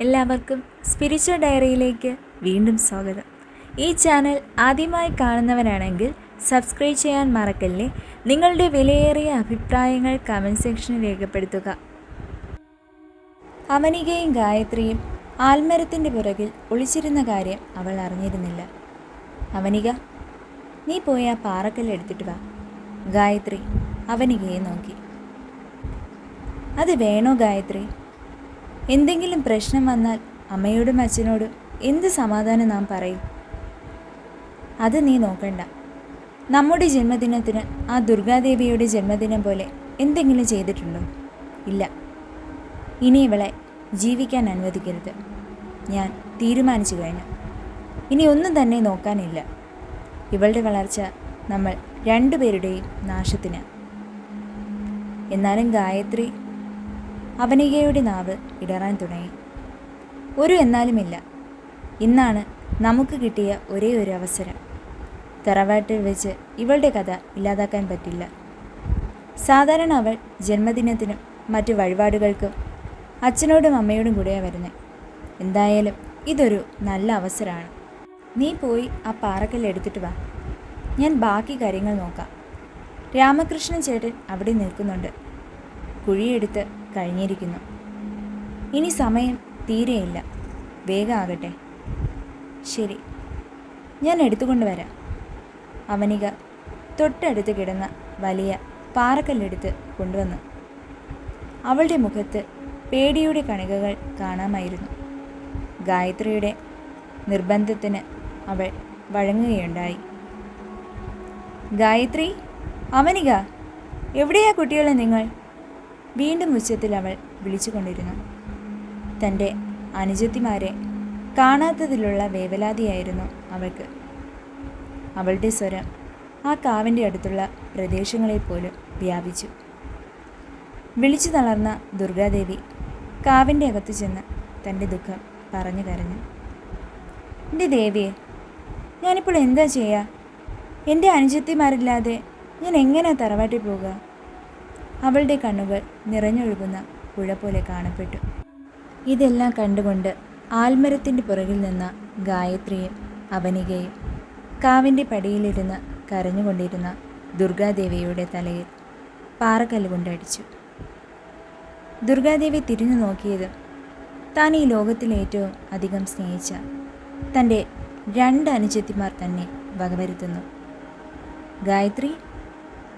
എല്ലാവർക്കും സ്പിരിച്വൽ ഡയറിയിലേക്ക് വീണ്ടും സ്വാഗതം. ഈ ചാനൽ ആദ്യമായി കാണുന്നവരാണെങ്കിൽ സബ്സ്ക്രൈബ് ചെയ്യാൻ മറക്കല്ലേ? നിങ്ങളുടെ വിലയേറിയ അഭിപ്രായങ്ങൾ കമന്റ് സെക്ഷനിൽ രേഖപ്പെടുത്തുക. അവനികയും ഗായത്രിയും ആൽമരത്തിന്റെ പുറകിൽ ഒളിച്ചിരുന്ന കാര്യം അവൾ അറിഞ്ഞിരുന്നില്ല. അവനിക നീ പോയി ആ പാറക്കല്ല് എടുത്തിട്ട് വാ. ഗായത്രി അവനികയെ നോക്കി. അത് വേണോ ഗായത്രി? എന്തെങ്കിലും പ്രശ്നം വന്നാൽ അമ്മയോടും അച്ഛനോടും എന്ത് സമാധാനം നാം പറയും? അത് നീ നോക്കണ്ട. നമ്മുടെ ജന്മദിനത്തിന് ആ ദുർഗാദേവിയുടെ ജന്മദിനം പോലെ എന്തെങ്കിലും ചെയ്തിട്ടുണ്ടോ? ഇല്ല. ഇനി ഇവളെ ജീവിക്കാൻ അനുവദിക്കരുത്. ഞാൻ തീരുമാനിച്ചു കഴിഞ്ഞു. ഇനി ഒന്നും തന്നെ നോക്കാനില്ല. ഇവളുടെ വളർച്ച നമ്മൾ രണ്ടുപേരുടെയും നാശത്തിന്. എന്നാലും ഗായത്രി അവനികയുടെ നാവ് ഇടറാൻ തുടങ്ങി. ഒരു എന്നാലുമില്ല. ഇന്നാണ് നമുക്ക് കിട്ടിയ ഒരേ ഒരു അവസരം. തറവാട്ടിൽ വെച്ച് ഇവളുടെ കഥ ഇല്ലാതാക്കാൻ പറ്റില്ല. സാധാരണ അവൾ ജന്മദിനത്തിനും മറ്റു വഴിപാടുകൾക്കും അച്ഛനോടും അമ്മയോടും കൂടെയാണ് വരുന്നത് എന്തായാലും ഇതൊരു നല്ല അവസരമാണ്. നീ പോയി ആ പാറക്കല്ല് എടുത്തിട്ട് വാ. ഞാൻ ബാക്കി കാര്യങ്ങൾ നോക്കാം. രാമകൃഷ്ണൻ ചേട്ടൻ അവിടെ നിൽക്കുന്നുണ്ട്. കുഴിയെടുത്ത് കഴിഞ്ഞിരിക്കുന്നു. ഇനി സമയം തീരെയില്ല. വേഗം ആകട്ടെ. ശരി. ഞാൻ എടുത്തുകൊണ്ട് വരാം. അവനിക തൊട്ടടുത്ത് കിടന്ന വലിയ പാറക്കല്ലെടുത്ത് കൊണ്ടുവന്നു. അവളുടെ മുഖത്ത് പേടിയുടെ കണികകൾ കാണാമായിരുന്നു. ഗായത്രിയുടെ നിർബന്ധത്തിന് അവൾ വഴങ്ങുകയുണ്ടായി. ഗായത്രി അവനിക എവിടെയാ കുട്ടികളെ നിങ്ങൾ? വീണ്ടും ഉച്ചത്തിൽ അവൾ വിളിച്ചുകൊണ്ടിരുന്നു. തന്റെ അനുജത്തിമാരെ കാണാത്തതിലുള്ള വേവലാതിയായിരുന്നു അവൾക്ക്. അവളുടെ സ്വരം ആ കാവിന്റെ അടുത്തുള്ള പ്രദേശങ്ങളിൽ പോലും വ്യാപിച്ചു. വിളിച്ചു തളർന്ന ദുർഗാദേവി കാവിന്റെ അകത്ത് ചെന്ന് തന്റെ ദുഃഖം പറഞ്ഞു കരഞ്ഞു. എന്റെ ദേവിയെ ഞാനിപ്പോൾ എന്താ ചെയ്യുക? എന്റെ അനുജത്തിമാരില്ലാതെ ഞാൻ എങ്ങനെ തറവാട്ടിൽ പോകുക അവളുടെ കണ്ണുകൾ നിറഞ്ഞൊഴുകുന്ന പുഴ പോലെ കാണപ്പെട്ടു. ഇതെല്ലാം കണ്ടുകൊണ്ട് ആൽമരത്തിന്റെ പുറകിൽ നിന്ന ഗായത്രിയും അവനികയും കാവിന്റെ പടിയിലിരുന്ന് കരഞ്ഞുകൊണ്ടിരുന്ന ദുർഗാദേവിയുടെ തലയിൽ പാറക്കല്ല് കൊണ്ടടിച്ചു. ദുർഗാദേവി തിരിഞ്ഞു നോക്കിയതും താൻ ഈ ലോകത്തിലേറ്റവും അധികം സ്നേഹിച്ച തന്റെ രണ്ട് അനുജത്തിമാർ തന്നെ വകവരുത്തുന്നു. ഗായത്രി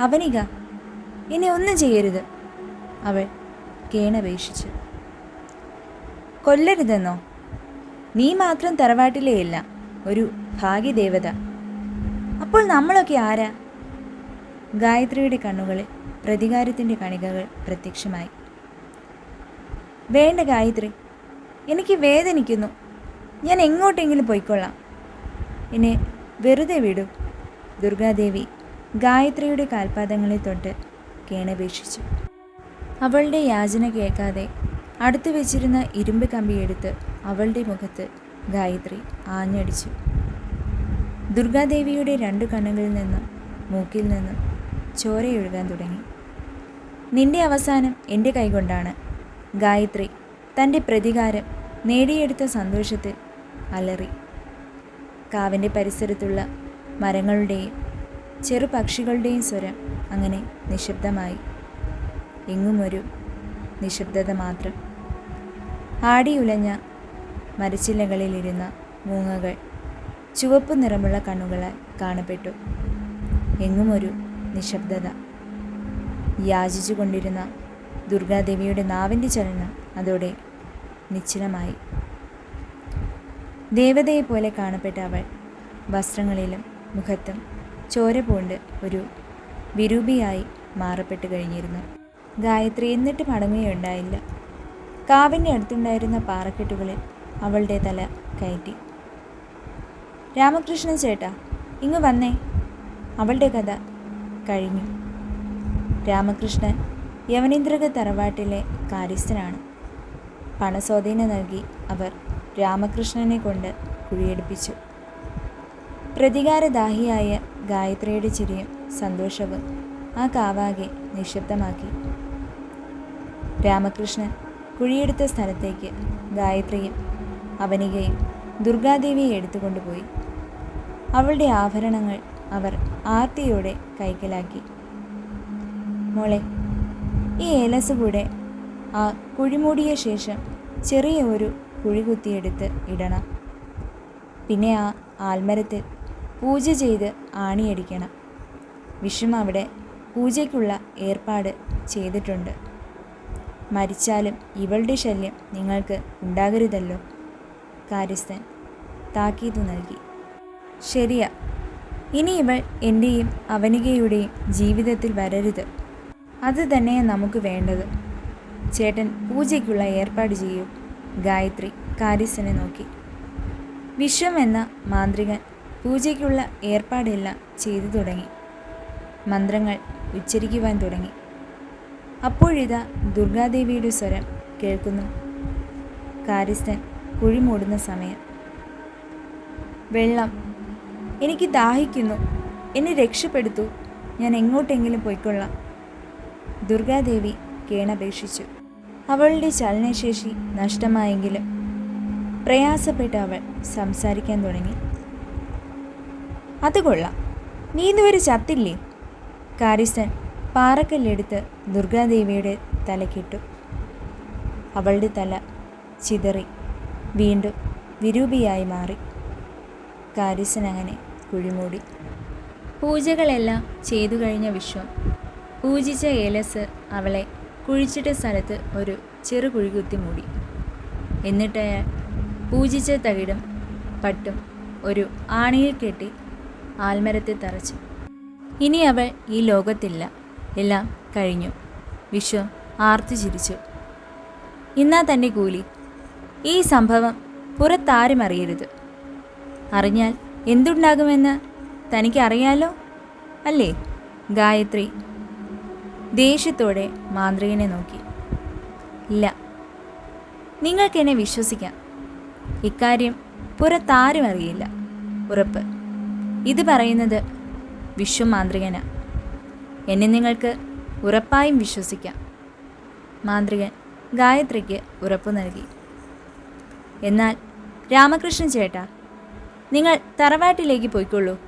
അവനിക ഇനി ഒന്നും ചെയ്യരുത്. അവൾ കേണപേക്ഷിച്ചു. കൊല്ലരുതെന്നോ? നീ മാത്രം തറവാട്ടിലെയല്ല ഒരു ഭാഗ്യദേവത. അപ്പോൾ നമ്മളൊക്കെ ആരാ? ഗായത്രിയുടെ കണ്ണുകളിൽ പ്രതികാരത്തിന്റെ കണികകൾ പ്രത്യക്ഷമായി. വേണ്ട ഗായത്രി എനിക്ക് വേദനിക്കുന്നു. ഞാൻ എങ്ങോട്ടെങ്കിലും പോയിക്കൊള്ളാം. എന്നെ വെറുതെ വിടൂ. ദുർഗാദേവി ഗായത്രിയുടെ കാൽപാദങ്ങളെ തൊട്ട് കേണപേക്ഷിച്ചു അവളുടെ യാചന കേൾക്കാതെ അടുത്ത് വെച്ചിരുന്ന ഇരുമ്പ് കമ്പിയെടുത്ത് അവളുടെ മുഖത്ത് ഗായത്രി ആഞ്ഞടിച്ചു. ദുർഗാദേവിയുടെ രണ്ട് കണ്ണുകളിൽ നിന്ന് മൂക്കിൽ നിന്ന് ചോരയൊഴുകാൻ തുടങ്ങി. നിന്റെ അവസാനം എന്റെ കൈകൊണ്ടാണ് ഗായത്രി തന്റെ പ്രതികാരം നേടിയെടുത്ത സന്തോഷത്തിൽ അലറി. കാവിന്റെ പരിസരത്തുള്ള മരങ്ങളുടെയും ചെറുപക്ഷികളുടെയും സ്വരം അങ്ങനെ നിശബ്ദമായി. എങ്ങുമൊരു നിശബ്ദത മാത്രം. ആടിയുലഞ്ഞ മരച്ചില്ലകളിലിരുന്ന മൂങ്ങകൾ ചുവപ്പ് നിറമുള്ള കണ്ണുകളാൽ കാണപ്പെട്ടു. എങ്ങുമൊരു നിശബ്ദത. യാചിച്ചു കൊണ്ടിരുന്ന ദുർഗാദേവിയുടെ നാവിന്റെ ചലനം അതോടെ നിശ്ചലമായി. ദേവതയെപ്പോലെ കാണപ്പെട്ട അവൾ വസ്ത്രങ്ങളിലും മുഖത്തും ചോര പൂണ്ട് ഒരു വിരൂപിയായി മാറപ്പെട്ടു കഴിഞ്ഞിരുന്നു. ഗായത്രി എന്നിട്ട് മടങ്ങുകയുണ്ടായില്ല കാവിന്റെ അടുത്തുണ്ടായിരുന്ന പാറക്കെട്ടുകളിൽ അവളുടെ തല കയറ്റി. രാമകൃഷ്ണൻ ചേട്ടാ ഇങ്ങ് വന്നേ. അവളുടെ കഥ കഴിഞ്ഞു. രാമകൃഷ്ണൻ യവനീന്ദ്രക തറവാട്ടിലെ കാര്യസ്ഥനാണ്. പണസ്വാധീനം നൽകി അവർ രാമകൃഷ്ണനെ കൊണ്ട് കുഴിയെടുപ്പിച്ചു. പ്രതികാരദാഹിയായ ഗായത്രിയുടെ ചിരിയും സന്തോഷവും ആ കാവാകെ നിശബ്ദമാക്കി. രാമകൃഷ്ണൻ കുഴിയെടുത്ത സ്ഥലത്തേക്ക് ഗായത്രിയും അവനികയും ദുർഗാദേവിയെ എടുത്തുകൊണ്ടുപോയി. അവളുടെ ആഭരണങ്ങൾ അവർ ആർത്തിയോടെ കൈക്കലാക്കി. മോളെ ഈ ഏലസ് കൂടെ ആ കുഴിമൂടിയ ശേഷം ചെറിയ ഒരു കുഴി കുത്തിയെടുത്ത് ഇടണം. പിന്നെ ആ ആൽമരത്തിൽ പൂജ ചെയ്ത് ആണിയടിക്കണം. വിഷം അവിടെ പൂജയ്ക്കുള്ള ഏർപ്പാട് ചെയ്തിട്ടുണ്ട്. മരിച്ചാലും ഇവളുടെ ശല്യം നിങ്ങൾക്ക് ഉണ്ടാകരുതല്ലോ. കാര്യസ്ഥൻ താക്കീത് നൽകി. ശരിയാ. ഇനി ഇവൾ എന്റെയും അവനികയുടെയും ജീവിതത്തിൽ വരരുത്. അത് തന്നെയാണ് നമുക്ക് വേണ്ടത്. ചേട്ടൻ പൂജയ്ക്കുള്ള ഏർപ്പാട് ചെയ്യൂ. ഗായത്രി കാര്യസ്ഥനെ നോക്കി. വിശ്വം എന്ന മാന്ത്രികൻ പൂജയ്ക്കുള്ള ഏർപ്പാടെല്ലാം ചെയ്തു തുടങ്ങി. മന്ത്രങ്ങൾ ഉച്ചരിക്കുവാൻ തുടങ്ങി. അപ്പോഴിതാ ദുർഗാദേവിയുടെ സ്വരം കേൾക്കുന്നു. കാര്യസ്ഥൻ കുഴിമൂടുന്ന സമയം. വെള്ളം എനിക്ക് ദാഹിക്കുന്നു. എന്നെ രക്ഷപ്പെടുത്തു. ഞാൻ എങ്ങോട്ടെങ്കിലും പോയിക്കൊള്ളാം. ദുർഗാദേവി കേണപേക്ഷിച്ചു. അവളുടെ ചലനശേഷി നഷ്ടമായെങ്കിലും പ്രയാസപ്പെട്ട് അവൾ സംസാരിക്കാൻ തുടങ്ങി. അത് കൊള്ളാം. നീ ഇന്നുവരെ ചത്തില്ലേ? കാരിസൻ പാറക്കല്ലെടുത്ത് ദുർഗാദേവിയുടെ തലക്കിട്ടു. അവളുടെ തല ചിതറി. വീണ്ടും വിരൂപിയായി മാറി. കാരിസൻ അങ്ങനെ കുഴിമൂടി. പൂജകളെല്ലാം ചെയ്തു കഴിഞ്ഞ വിശ്വം. പൂജിച്ച ഏലസ് അവളെ കുഴിച്ചിട്ട സ്ഥലത്ത് ഒരു ചെറു കുഴി കുത്തി മൂടി. എന്നിട്ടയാൾ പൂജിച്ച തകിടും പട്ടും ഒരു ആണിയിൽ കെട്ടി ആൽമരത്തിൽ തറച്ചു. ഇനി അവൾ ഈ ലോകത്തില്ല. എല്ലാം കഴിഞ്ഞു. വിശ്വം ആർത്തു ചിരിച്ചു. ഇന്നാ തന്നെ കൂലി. ഈ സംഭവം പുറത്താരും അറിയരുത്. അറിഞ്ഞാൽ എന്തുണ്ടാകുമെന്ന് തനിക്ക് അറിയാലോ? അല്ലേ? ഗായത്രി ദേഷ്യത്തോടെ മാന്ത്രികനെ നോക്കി. ഇല്ല. നിങ്ങൾക്കെന്നെ വിശ്വസിക്കാം. ഇക്കാര്യം പുറത്താരും അറിയില്ല. ഉറപ്പ്. ഇത് പറയുന്നത് വിശ്വമാന്ത്രികന. എന്നെ നിങ്ങൾക്ക് ഉറപ്പായും വിശ്വസിക്കാം. മാന്ത്രികൻ ഗായത്രിക്ക് ഉറപ്പു നൽകി. എന്നാൽ രാമകൃഷ്ണൻ ചേട്ടാ നിങ്ങൾ തറവാട്ടിലേക്ക് പോയിക്കൊള്ളൂ.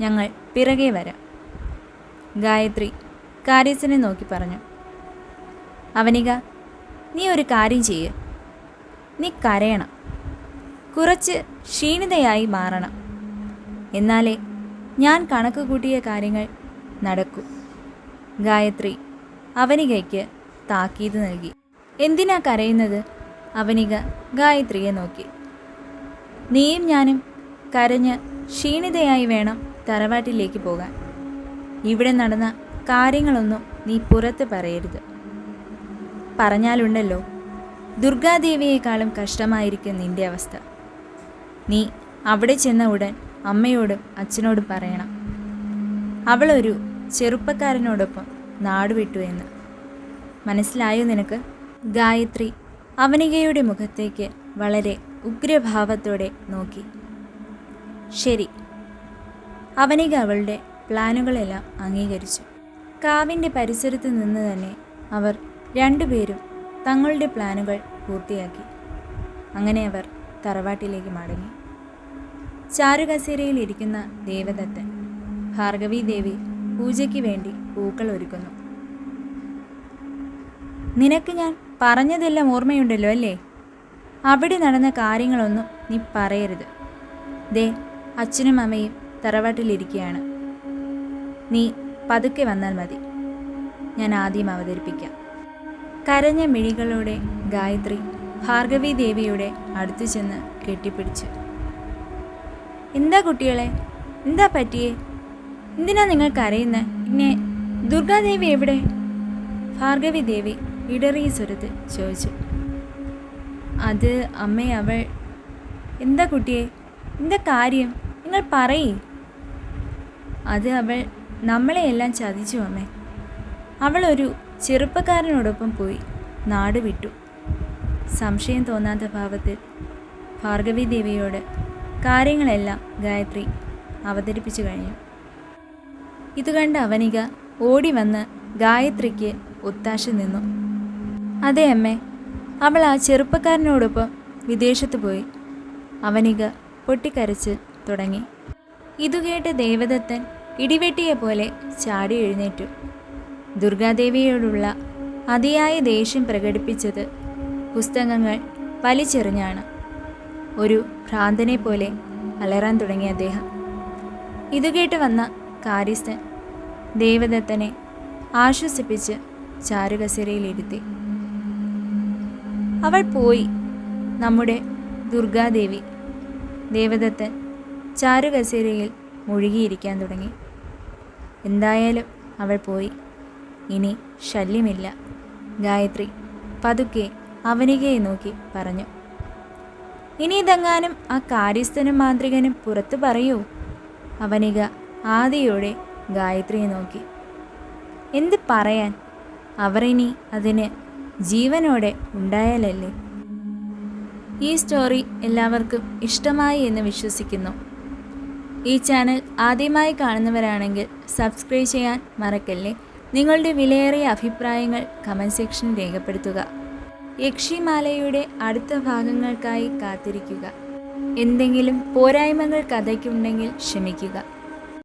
ഞങ്ങൾ പിറകെ വരാം. ഗായത്രി കാര്യസനെ നോക്കി പറഞ്ഞു. അവനിക നീ ഒരു കാര്യം ചെയ്യ്. നീ കരയണം. കുറച്ച് ക്ഷീണിതയായി മാറണം. എന്നാലേ ഞാൻ കണക്ക് കൂട്ടിയ കാര്യങ്ങൾ നടക്കൂ. ഗായത്രി അവനികയ്ക്ക് താക്കീത് നൽകി. എന്തിനാ കരയുന്നത്? അവനിക ഗായത്രിയെ നോക്കി. നീയും ഞാനും കരഞ്ഞ് ക്ഷീണിതയായി വേണം തറവാട്ടിലേക്ക് പോകാൻ. ഇവിടെ നടന്ന കാര്യങ്ങളൊന്നും നീ പുറത്ത് പറയരുത്. പറഞ്ഞാലുണ്ടല്ലോ ദുർഗാദേവിയേക്കാളും കഷ്ടമായിരിക്കും നിന്റെ അവസ്ഥ. നീ അവിടെ ചെന്ന ഉടൻ അമ്മയോടും അച്ഛനോട് പറയണം. അവളൊരു ചെറുപ്പക്കാരനോടൊപ്പം നാടുവിട്ടു എന്ന്. മനസ്സിലായോ നിനക്ക്? ഗായത്രി അവനികയുടെ മുഖത്തേക്ക് വളരെ ഉഗ്രഭാവത്തോടെ നോക്കി. ശരി. അവനിക അവളുടെ പ്ലാനുകളെല്ലാം അംഗീകരിച്ചു. കാവിന്റെ പരിസരത്ത് നിന്ന് തന്നെ അവർ രണ്ടുപേരും തങ്ങളുടെ പ്ലാനുകൾ പൂർത്തിയാക്കി. അങ്ങനെ അവർ തറവാട്ടിലേക്ക് മടങ്ങി. ചാരുകസേരയിൽ ഇരിക്കുന്ന ദേവദത്തൻ. ഭാർഗവി ദേവി പൂജയ്ക്ക് വേണ്ടി പൂക്കൾ ഒരുക്കുന്നു. നിനക്ക് ഞാൻ പറഞ്ഞതെല്ലാം ഓർമ്മയുണ്ടല്ലോ അല്ലേ? അവിടെ നടന്ന കാര്യങ്ങളൊന്നും നീ പറയരുത്. ദേ അച്ഛനും അമ്മയും തറവാട്ടിലിരിക്കുകയാണ് നീ പതുക്കെ വന്നാൽ മതി. ഞാൻ ആദ്യം അവതരിപ്പിക്കാം. കരഞ്ഞ മിഴികളോടെ ഗായത്രി ഭാർഗവി ദേവിയുടെ അടുത്തു ചെന്ന് കെട്ടിപ്പിടിച്ചു. എന്താ കുട്ടികളെ? എന്താ പറ്റിയേ? എന്തിനാ നിങ്ങൾ കരയുന്നത് പിന്നെ ദുർഗാദേവി എവിടെ? ഭാർഗവി ദേവി ഇടറിയ സ്വരത്ത് ചോദിച്ചു. അത് അമ്മേ അവൾ. എന്താ കുട്ടിയെ? എന്താ കാര്യം? നിങ്ങൾ പറയേ. അത് അവൾ നമ്മളെയെല്ലാം ചതിച്ചു അമ്മേ. അവളൊരു ചെറുപ്പക്കാരനോടൊപ്പം പോയി നാട് വിട്ടു. സംശയം തോന്നാത്ത ഭാവത്തിൽ ഭാർഗവി ദേവിയോട് കാര്യങ്ങളെല്ലാം ഗായത്രി അവതരിപ്പിച്ചു കഴിഞ്ഞു. ഇത് കണ്ട അവനിക ഓടി വന്ന് ഗായത്രിക്ക് ഒത്താശ നിന്നു. അതെ അമ്മേ അവൾ ആ ചെറുപ്പക്കാരനോടൊപ്പം വിദേശത്ത് പോയി അവനിക പൊട്ടിക്കരച്ച് തുടങ്ങി. ഇതുകേട്ട് ദേവദത്തൻ ഇടിവെട്ടിയെ പോലെ ചാടി എഴുന്നേറ്റു. ദുർഗാദേവിയോടുള്ള അതിയായ ദേഷ്യം പ്രകടിപ്പിച്ചത് പുസ്തകങ്ങൾ വലിച്ചെറിഞ്ഞാണ്. ഒരു ഭ്രാന്തനെ പോലെ അലറാൻ തുടങ്ങി അദ്ദേഹം. ഇതുകേട്ട് വന്ന കാര്യസ്ഥൻ ദേവദത്തനെ ആശ്വസിപ്പിച്ച് ചാരുകസേരയിലിരുത്തി. അവൾ പോയി നമ്മുടെ ദുർഗാദേവി. ദേവദത്തൻ ചാരുകസേരയിൽ മുഴുകിയിരിക്കാൻ തുടങ്ങി. എന്തായാലും അവൾ പോയി. ഇനി ശല്യമില്ല. ഗായത്രി പതുക്കെ അവനികയെ നോക്കി പറഞ്ഞു. ഇനി ഇതെങ്ങാനും ആ കാര്യസ്ഥനും മാന്ത്രികനും പുറത്തു പറയൂ. അവനിക ആദിയോടെ ഗായത്രിയെ നോക്കി. എന്ത് പറയാൻ? അവർ ഇനി അതിന് ജീവനോടെ ഉണ്ടായാലല്ലേ? ഈ സ്റ്റോറി എല്ലാവർക്കും ഇഷ്ടമായി എന്ന് വിശ്വസിക്കുന്നു. ഈ ചാനൽ ആദ്യമായി കാണുന്നവരാണെങ്കിൽ സബ്സ്ക്രൈബ് ചെയ്യാൻ മറക്കല്ലേ? നിങ്ങളുടെ വിലയേറിയ അഭിപ്രായങ്ങൾ കമന്റ് സെക്ഷനിൽ രേഖപ്പെടുത്തുക. യക്ഷിമാലയുടെ അടുത്ത ഭാഗങ്ങൾക്കായി കാത്തിരിക്കുക. എന്തെങ്കിലും പോരായ്മകൾ കഥയ്ക്കുണ്ടെങ്കിൽ ക്ഷമിക്കുക.